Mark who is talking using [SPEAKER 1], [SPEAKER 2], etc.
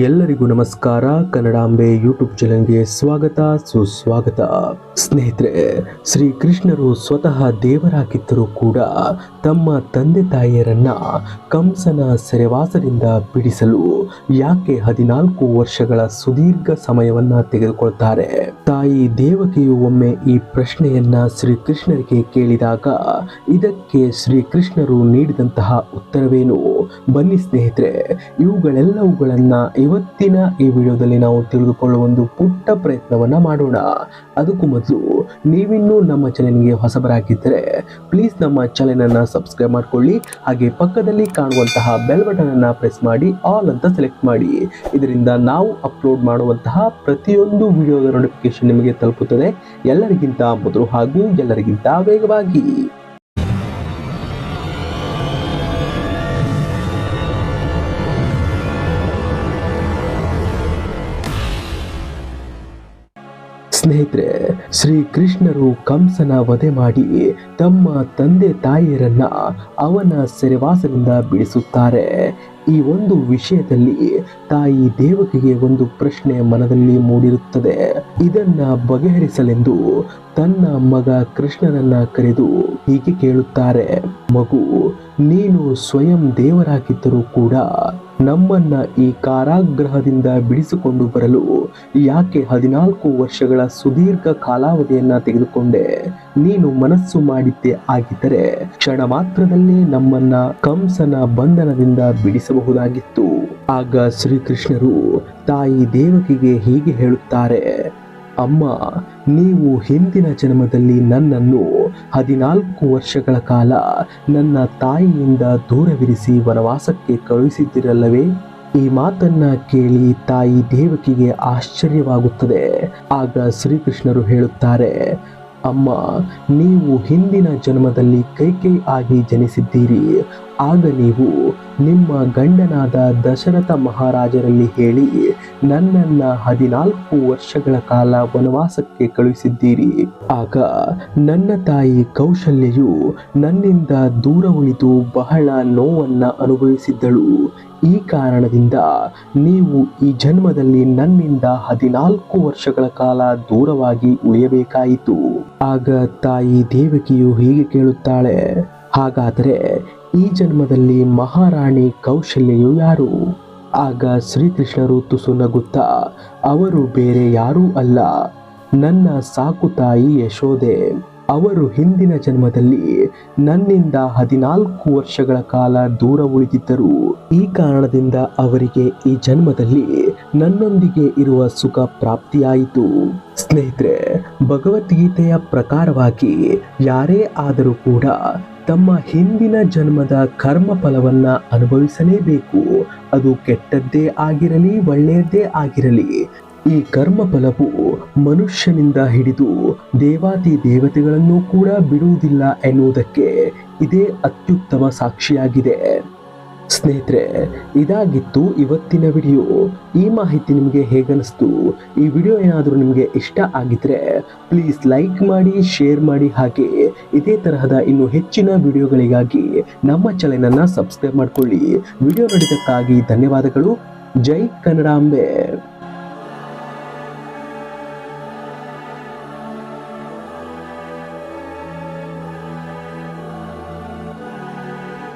[SPEAKER 1] ಎಲ್ಲರಿಗೂ ನಮಸ್ಕಾರ. ಕನ್ನಡಾಂಬೆ ಯೂಟ್ಯೂಬ್ ಚಾನೆಲ್ಗೆ ಸ್ವಾಗತ, ಸುಸ್ವಾಗತ. ಸ್ನೇಹಿತರೆ ಶ್ರೀ ಕೃಷ್ಣರು ಸ್ವತಃ ದೇವರಾಗಿದ್ದರೂ ಕೂಡ ತಮ್ಮ ತಂದೆ ತಾಯಿಯರನ್ನ ಕಂಸನ ಸೆರೆವಾಸದಿಂದ ಬಿಡಿಸಲು ಯಾಕೆ ಹದಿನಾಲ್ಕು ವರ್ಷಗಳ ಸುದೀರ್ಘ ಸಮಯವನ್ನ ತೆಗೆದುಕೊಳ್ತಾರೆ? ತಾಯಿ ದೇವಕಿಯು ಒಮ್ಮೆ ಈ ಪ್ರಶ್ನೆಯನ್ನ ಶ್ರೀ ಕೃಷ್ಣರಿಗೆ ಕೇಳಿದಾಗ ಇದಕ್ಕೆ ಶ್ರೀ ಕೃಷ್ಣರು ನೀಡಿದಂತಹ ಉತ್ತರವೇನು? ಬನ್ನಿ ಸ್ನೇಹಿತರೆ, ಇವುಗಳೆಲ್ಲವುಗಳನ್ನ ಇವತ್ತಿನ ಈ ವಿಡಿಯೋದಲ್ಲಿ ನಾವು ತಿಳಿದುಕೊಳ್ಳುವ ಒಂದು ಪುಟ್ಟ ಪ್ರಯತ್ನವನ್ನ ಮಾಡೋಣ. ಅದಕ್ಕೂ ಮೊದಲು ನೀವಿನ್ನೂ ನಮ್ಮ ಚಾನೆಲ್ಗೆ ಹೊಸಬರಾಗಿದ್ದರೆ ಪ್ಲೀಸ್ ನಮ್ಮ ಚಾನೆಲ್ ಅನ್ನ ಸಬ್ಸ್ಕ್ರೈಬ್ ಮಾಡಿಕೊಳ್ಳಿ, ಹಾಗೆ ಪಕ್ಕದಲ್ಲಿ ಕಾಣುವಂತಹ ಬೆಲ್ ಬಟನ್ ಅನ್ನ ಪ್ರೆಸ್ ಮಾಡಿ, ಆಲ್ ಅಂತ ಸೆಲೆಕ್ಟ್ ಮಾಡಿ. ಇದರಿಂದ ನಾವು ಅಪ್ಲೋಡ್ ಮಾಡುವಂತಹ ಪ್ರತಿಯೊಂದು ವಿಡಿಯೋದ ನೋಟಿಫಿಕೇಶನ್ ನಿಮಗೆ ತಲುಪುತ್ತದೆ. ಎಲ್ಲರಿಗಿಂತ ಮೊದಲು ಹಾಗೂ ಎಲ್ಲರಿಗಿಂತ ವೇಗವಾಗಿ. ಸ್ನೇಹಿತರೆ ಶ್ರೀ ಕೃಷ್ಣರು ಕಂಸನ ವಧೆ ಮಾಡಿ ತಮ್ಮ ತಂದೆ ತಾಯಿಯರನ್ನ ಅವನ ಸೆರೆವಾಸದಿಂದ ಬಿಡಿಸುತ್ತಾರೆ. ಈ ಒಂದು ವಿಷಯದಲ್ಲಿ ತಾಯಿ ದೇವಕಿಗೆ ಒಂದು ಪ್ರಶ್ನೆ ಮನದಲ್ಲಿ ಮೂಡಿರುತ್ತದೆ. ಇದನ್ನ ಬಗೆಹರಿಸಲೆಂದು ತನ್ನ ಮಗ ಕೃಷ್ಣನನ್ನ ಕರೆದು ಹೀಗೆ ಕೇಳುತ್ತಾರೆ. ಮಗು, ನೀನು ಸ್ವಯಂ ದೇವರಾಗಿದ್ದರೂ ಕೂಡ ನಮ್ಮನ್ನ ಈ ಕಾರಾಗೃಹದಿಂದ ಬಿಡಿಸಿಕೊಂಡು ಬರಲು ಯಾಕೆ ಹದಿನಾಲ್ಕು ವರ್ಷಗಳ ಸುದೀರ್ಘ ಕಾಲಾವಧಿಯನ್ನ ತೆಗೆದುಕೊಂಡೆ? ನೀನು ಮನಸ್ಸು ಮಾಡಿದ್ದೆ ಆಗಿದ್ದರೆ ಕ್ಷಣ ಮಾತ್ರದಲ್ಲೇ ನಮ್ಮನ್ನ ಕಂಸನ ಬಂಧನದಿಂದ ಬಿಡಿಸಬಹುದಾಗಿತ್ತು. ಆಗ ಶ್ರೀಕೃಷ್ಣರು ತಾಯಿ ದೇವಕಿಗೆ ಹೀಗೆ ಹೇಳುತ್ತಾರೆ, ಅಮ್ಮ ನೀವು ಹಿಂದಿನ ಜನ್ಮದಲ್ಲಿ ನನ್ನನ್ನು ಹದಿನಾಲ್ಕು ವರ್ಷಗಳ ಕಾಲ ನನ್ನ ತಾಯಿಯಿಂದ ದೂರವಿರಿಸಿ ವನವಾಸಕ್ಕೆ ಕಳುಹಿಸಿದ್ದಿರಲ್ಲವೇ? ಈ ಮಾತನ್ನ ಕೇಳಿ ತಾಯಿ ದೇವಕಿಗೆ ಆಶ್ಚರ್ಯವಾಗುತ್ತದೆ. ಆಗ ಶ್ರೀಕೃಷ್ಣರು ಹೇಳುತ್ತಾರೆ ಅಮ್ಮ, ನೀವು ಹಿಂದಿನ ಜನ್ಮದಲ್ಲಿ ಕೈಕೈ ಆಗಿ ಜನಿಸಿದ್ದೀರಿ. ಆಗ ನೀವು ನಿಮ್ಮ ಗಂಡನಾದ ದಶರಥ ಮಹಾರಾಜರಲ್ಲಿ ಹೇಳಿ ನನ್ನನ್ನ ಹದಿನಾಲ್ಕು ವರ್ಷಗಳ ಕಾಲ ವನವಾಸಕ್ಕೆ ಕಳುಹಿಸಿದ್ದೀರಿ. ಆಗ ನನ್ನ ತಾಯಿ ಕೌಶಲ್ಯೆಯು ನನ್ನಿಂದ ದೂರ ಉಳಿದು ಬಹಳ ನೋವನ್ನು ಅನುಭವಿಸಿದ್ದಳು. ಈ ಕಾರಣದಿಂದ ನೀವು ಈ ಜನ್ಮದಲ್ಲಿ ನನ್ನಿಂದ ಹದಿನಾಲ್ಕು ವರ್ಷಗಳ ಕಾಲ ದೂರವಾಗಿ ಉಳಿಯಬೇಕಾಯಿತು. ಆಗ ತಾಯಿ ದೇವಕಿಯು ಹೀಗೆ ಕೇಳುತ್ತಾಳೆ, ಹಾಗಾದರೆ ಈ ಜನ್ಮದಲ್ಲಿ ಮಹಾರಾಣಿ ಕೌಶಲ್ಯೆಯು ಯಾರು? ಆಗ ಶ್ರೀಕೃಷ್ಣರು ತುಸು ನಗುತ್ತಾ, ಅವರು ಬೇರೆ ಯಾರೂ ಅಲ್ಲ, ನನ್ನ ಸಾಕು ತಾಯಿ ಯಶೋದೆ ಅವರು ಹಿಂದಿನ ಜನ್ಮದಲ್ಲಿ ನನ್ನಿಂದ ಹದಿನಾಲ್ಕು ವರ್ಷಗಳ ಕಾಲ ದೂರ ಉಳಿದಿದ್ದರು. ಈ ಕಾರಣದಿಂದ ಅವರಿಗೆ ಈ ಜನ್ಮದಲ್ಲಿ ನನ್ನೊಂದಿಗೆ ಇರುವ ಸುಖ ಪ್ರಾಪ್ತಿಯಾಯಿತು. ಸ್ನೇಹಿತರೆ, ಭಗವದ್ಗೀತೆಯ ಪ್ರಕಾರವಾಗಿ ಯಾರೇ ಆದರೂ ಕೂಡ ತಮ್ಮ ಹಿಂದಿನ ಜನ್ಮದ ಕರ್ಮ ಫಲವನ್ನ ಅನುಭವಿಸಲೇಬೇಕು. ಅದು ಕೆಟ್ಟದ್ದೇ ಆಗಿರಲಿ, ಒಳ್ಳೆಯದ್ದೇ ಆಗಿರಲಿ. ಈ ಕರ್ಮಫಲವು ಮನುಷ್ಯನಿಂದ ಹಿಡಿದು ದೇವಾತಿ ದೇವತೆಗಳನ್ನು ಕೂಡ ಬಿಡುವುದಿಲ್ಲ ಎನ್ನುವುದಕ್ಕೆ ಇದೇ ಅತ್ಯುತ್ತಮ ಸಾಕ್ಷಿಯಾಗಿದೆ. ಸ್ನೇಹಿತರೆ, ಇದಾಗಿತ್ತು ಇವತ್ತಿನ ವಿಡಿಯೋ. ಈ ಮಾಹಿತಿ ನಿಮಗೆ ಹೇಗನ್ನಿಸ್ತು? ಈ ವಿಡಿಯೋ ಏನಾದರೂ ನಿಮಗೆ ಇಷ್ಟ ಆಗಿದ್ರೆ ಪ್ಲೀಸ್ ಲೈಕ್ ಮಾಡಿ, ಶೇರ್ ಮಾಡಿ ಹಾಗೆ ಇದೇ ತರಹದ ಇನ್ನು ಹೆಚ್ಚಿನ ವಿಡಿಯೋಗಳಿಗಾಗಿ ನಮ್ಮ ಚಾನೆಲನ್ನು ಸಬ್ಸ್ಕ್ರೈಬ್ ಮಾಡಿಕೊಳ್ಳಿ. ವಿಡಿಯೋ ನೋಡಿದಕ್ಕಾಗಿ ಧನ್ಯವಾದಗಳು. ಜೈ ಕನ್ನಡಾಂಬೆ.